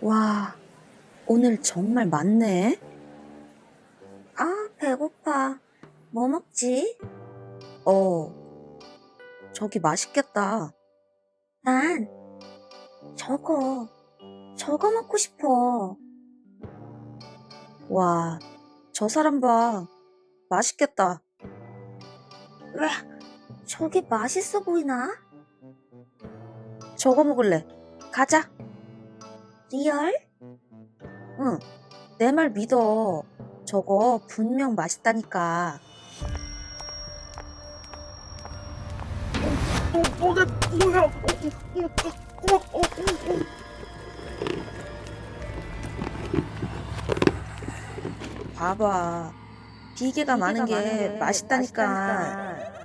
와, 오늘 정말 많네. 아, 배고파. 뭐 먹지? 어, 저기 맛있겠다. 난 저거, 저거 먹고 싶어. 와, 저 사람 봐. 맛있겠다. 왜, 저게 맛있어 보이나? 저거 먹을래. 가자. 리얼? 응, 내 말 믿어. 저거 분명 맛있다니까. 어, 내 뭐야? 어, 어, 어, 어, 어, 어. 봐봐. 비계가 많은 게 맛있다니까.